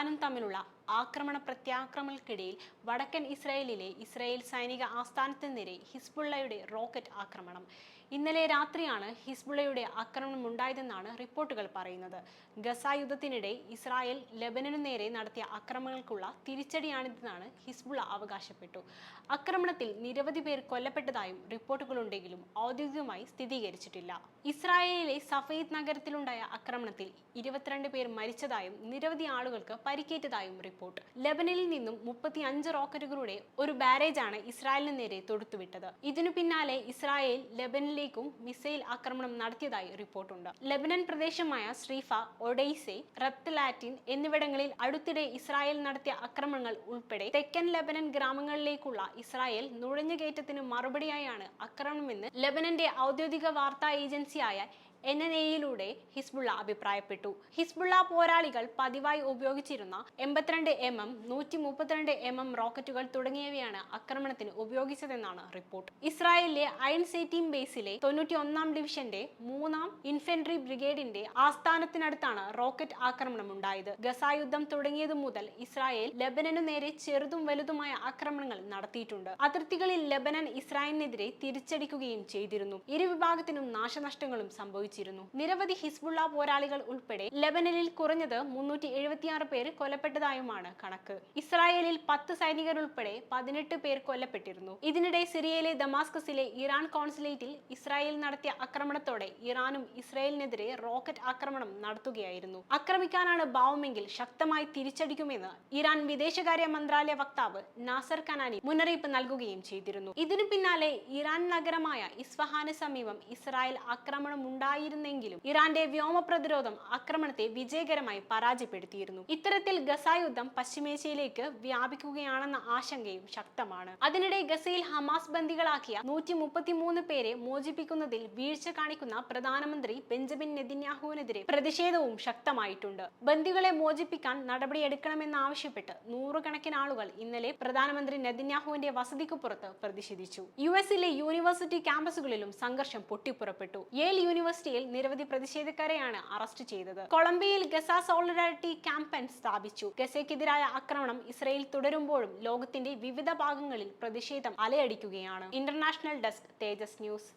ഇറാനും തമ്മിലുള്ള ആക്രമണ പ്രത്യാക്രമണങ്ങൾക്കിടയിൽ വടക്കൻ ഇസ്രായേലിലെ ഇസ്രായേൽ സൈനിക ആസ്ഥാനത്തിന് നേരെ ഹിസ്ബുള്ളയുടെ റോക്കറ്റ് ആക്രമണം. ഇന്നലെ രാത്രിയാണ് ഹിസ്ബുള്ളയുടെ ആക്രമണം ഉണ്ടായതെന്നാണ് റിപ്പോർട്ടുകൾ പറയുന്നത്. ഗസ യുദ്ധത്തിനിടെ ഇസ്രായേൽ ലബനനു നേരെ നടത്തിയ ആക്രമണങ്ങൾക്കുള്ള തിരിച്ചടിയാണിതെന്നാണ് ഹിസ്ബുള്ള അവകാശപ്പെട്ടു. ആക്രമണത്തിൽ നിരവധി പേർ കൊല്ലപ്പെട്ടതായും റിപ്പോർട്ടുകളുണ്ടെങ്കിലും ഔദ്യോഗികമായി സ്ഥിരീകരിച്ചിട്ടില്ല. ഇസ്രായേലിലെ സഫയിദ് നഗരത്തിലുണ്ടായ ആക്രമണത്തിൽ ഇരുപത്തിരണ്ട് പേർ മരിച്ചതായും നിരവധി ആളുകൾക്ക് പരിക്കേറ്റതായും റിപ്പോർട്ട് ലെബനനിൽ നിന്നും മുപ്പത്തി അഞ്ച് റോക്കറ്റുകളുടെ ഒരു ബാരേജാണ് ഇസ്രായേലിന് നേരെ തൊടുത്തുവിട്ടത്. ഇതിനു പിന്നാലെ ഇസ്രായേൽ ലെബനിലേക്കും മിസൈൽ ആക്രമണം നടത്തിയതായി റിപ്പോർട്ടുണ്ട്. ലെബനൻ പ്രദേശമായ ശ്രീഫ ഒഡൈസെ റത്ത് ലാറ്റിൻ എന്നിവിടങ്ങളിൽ അടുത്തിടെ ഇസ്രായേൽ നടത്തിയ ആക്രമണങ്ങൾ ഉൾപ്പെടെ തെക്കൻ ലെബനൻ ഗ്രാമങ്ങളിലേക്കുള്ള ഇസ്രായേൽ നുഴഞ്ഞുകയറ്റത്തിന് മറുപടിയായാണ് ആക്രമണമെന്ന് ലെബനന്റെ ഔദ്യോഗിക വാർത്താ ഏജൻസിയായ എൻ എൻ എയിലൂടെ ഹിസ്ബുള്ള അഭിപ്രായപ്പെട്ടു. ഹിസ്ബുള്ള പോരാളികൾ പതിവായി ഉപയോഗിച്ചിരുന്ന എൺപത്തിരണ്ട് എം എം നൂറ്റി മുപ്പത്തിരണ്ട് എം എം റോക്കറ്റുകൾ തുടങ്ങിയവയാണ് ആക്രമണത്തിന് ഉപയോഗിച്ചതെന്നാണ് റിപ്പോർട്ട്. ഇസ്രായേലിലെ അയൺ സേറ്റീം ബേസിലെ തൊണ്ണൂറ്റി ഒന്നാം ഡിവിഷന്റെ മൂന്നാം ഇൻഫെൻട്രി ബ്രിഗേഡിന്റെ ആസ്ഥാനത്തിനടുത്താണ് റോക്കറ്റ് ആക്രമണം ഉണ്ടായത് ഗസ യുദ്ധം തുടങ്ങിയതു മുതൽ ഇസ്രായേൽ ലബനനു നേരെ ചെറുതും വലുതുമായ ആക്രമണങ്ങൾ നടത്തിയിട്ടുണ്ട്. അതിർത്തികളിൽ ലബനൻ ഇസ്രായേലിനെതിരെ തിരിച്ചടിക്കുകയും ചെയ്തിരുന്നു. ഇരു വിഭാഗത്തിനും നാശനഷ്ടങ്ങളും സംഭവിച്ചിരുന്നു നിരവധി ഹിസ്ബുള്ള പോരാളികൾ ഉൾപ്പെടെ ലെബനനിൽ കുറഞ്ഞത് മുന്നൂറ്റി എഴുപത്തിയാറ് പേര് കൊല്ലപ്പെട്ടതായുമാണ് കണക്ക്. ഇസ്രായേലിൽ പത്ത് സൈനികർ ഉൾപ്പെടെ പതിനെട്ട് പേർ കൊല്ലപ്പെട്ടിരുന്നു. ഇതിനിടെ സിറിയയിലെ ദമാസ്കസിലെ ഇറാൻ കോൺസുലേറ്റിൽ ഇസ്രായേൽ നടത്തിയ ആക്രമണത്തോടെ ഇറാനും ഇസ്രായേലിനെതിരെ റോക്കറ്റ് ആക്രമണം നടത്തുകയായിരുന്നു. ആക്രമിക്കാനാണ് ഭാവമെങ്കിൽ ശക്തമായി തിരിച്ചടിക്കുമെന്ന് ഇറാൻ വിദേശകാര്യ മന്ത്രാലയ വക്താവ് നാസർ കനാനി മുന്നറിയിപ്പ് നൽകുകയും ചെയ്തിരുന്നു. ഇതിനു പിന്നാലെ ഇറാൻ നഗരമായ ഇസ്ഫഹാന് സമീപം ഇസ്രായേൽ ആക്രമണം ഉണ്ടായിരുന്നെങ്കിലും ഇറാന്റെ വ്യോമ പ്രതിരോധം ആക്രമണത്തെ വിജയകരമായി പരാജയപ്പെടുത്തിയിരുന്നു. ഇത്തരത്തിൽ ഗസ യുദ്ധം പശ്ചിമേഷ്യയിലേക്ക് വ്യാപിക്കുകയാണെന്ന ആശങ്കയും ശക്തമാണ്. അതിനിടെ ഗസയിൽ ഹമാസ് ബന്ദികളാക്കിയ നൂറ്റി പേരെ മോചിപ്പിക്കുന്നതിൽ വീഴ്ച കാണിക്കുന്ന പ്രധാനമന്ത്രി ബെഞ്ചമിൻ നെതിന്യാഹുവിനെതിരെ പ്രതിഷേധവും ശക്തമായിട്ടുണ്ട്. ബന്ദികളെ മോചിപ്പിക്കാൻ നടപടിയെടുക്കണമെന്നാവശ്യപ്പെട്ട് നൂറുകണക്കിന് ആളുകൾ ഇന്നലെ പ്രധാനമന്ത്രി നെതിന്യാഹുവിന്റെ വസതിക്ക് പുറത്ത് പ്രതിഷേധിച്ചു. യു എസിലെ യൂണിവേഴ്സിറ്റി ക്യാമ്പസുകളിലും സംഘർഷം പൊട്ടിപ്പുറപ്പെട്ടു. യേൽ യൂണിവേഴ്സിറ്റിയിൽ നിരവധി പ്രതിഷേധക്കാരെയാണ് അറസ്റ്റ് ചെയ്തത്. കൊളംബിയയിൽ ഗസ സോളിഡാരിറ്റി ക്യാമ്പയിൻ സ്ഥാപിച്ചു. ഗസയ്ക്കെതിരായ ആക്രമണം ഇസ്രയേൽ തുടരുമ്പോഴും ലോകത്തിന്റെ വിവിധ ഭാഗങ്ങളിൽ പ്രതിഷേധം അലയടിക്കുകയാണ്. International desk Tejas news.